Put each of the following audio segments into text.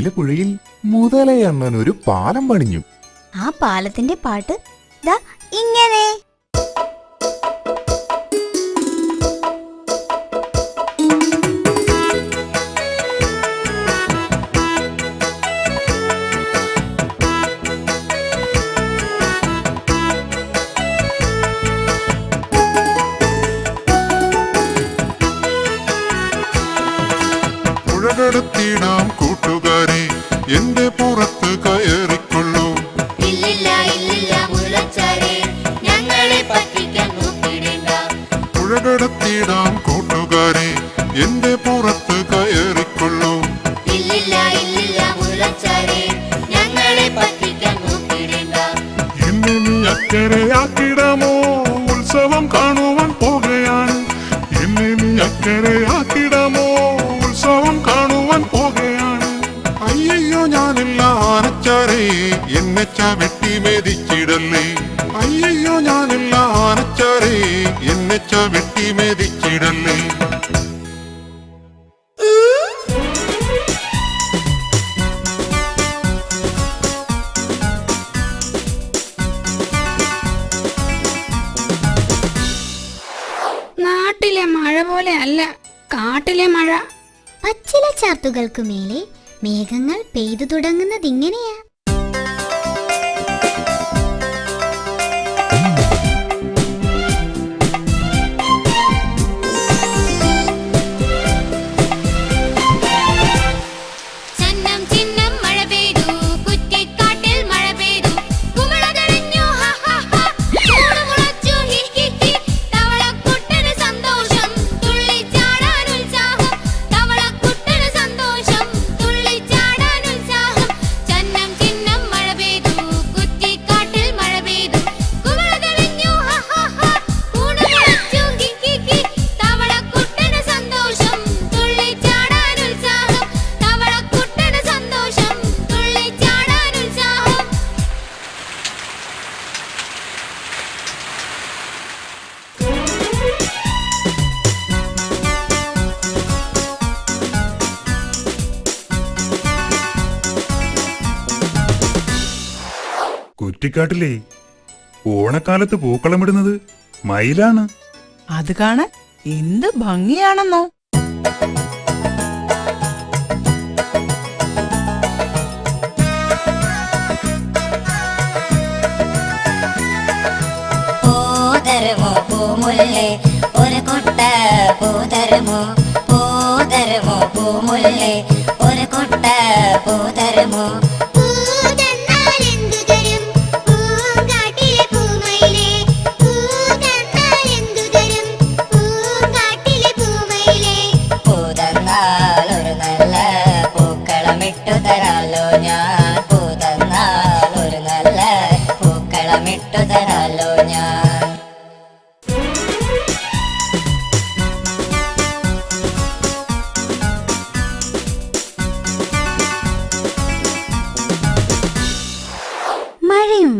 കാട്ടിലെ പുഴയിൽ മുതലയണ്ണൻ ഒരു പാലം പണിഞ്ഞു. ആ പാലത്തിന്റെ പാട്ട് ദാ ഇങ്ങനെ. എന്റെ പുറത്ത് കയറിക്കൊള്ളൂ. പുഴകടത്തിടാം കൂട്ടുകാരെ എന്റെ പുറത്ത് കയറിക്കൊള്ളൂ. എന്നെ നീ അക്കരയാക്കിടമോ? ഉത്സവം കാണുവാൻ പോകുകയാണ് എന്നെ നീ അക്കരയാക്കിടമോ എന്നെ ചവിട്ടി മെതിച്ചിടല്ലേ? അയ്യോ ഞാനില്ല ആനച്ചാറേ എന്നെ ചവിട്ടി മെതിച്ചിടല്ലേ? നാട്ടിലെ മഴ പോലെ അല്ല കാട്ടിലെ മഴ. പച്ചില ചാർത്തുകൾക്കു മേലെ മേഘങ്ങൾ പെയ്തു തുടങ്ങുന്നതിങ്ങനെയാ കുറ്റിക്കാട്ടിലേ ഓണക്കാലത്ത് പൂക്കളമിടുന്നത് മയിലാണ്. അത് കാണാൻ എന്ത് ഭംഗിയാണെന്നോ. പൂതരുമോ പൂമുല്ലേ ഒരു കൊട്ട പൂതരമോ? പൂതരുമോ പൂമുല്ലേ ഒരു കൊട്ട പൂതരുമോ?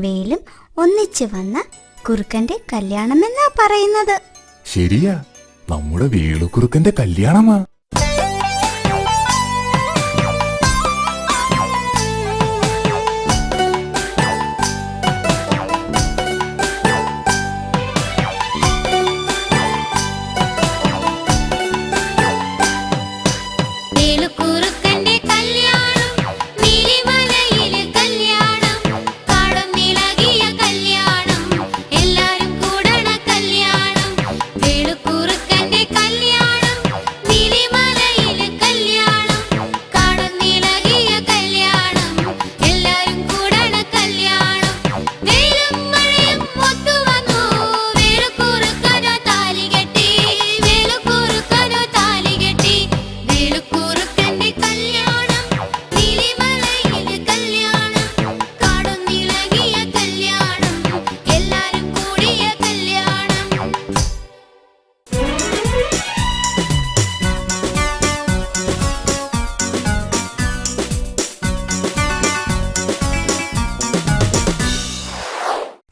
വെയിലും ഒന്നിച്ചു വന്ന കുറുക്കന്റെ കല്യാണമെന്നാ പറയുന്നത്. ശരിയാ. നമ്മുടെ വേളുക്കുറുക്കന്റെ കല്യാണമാ.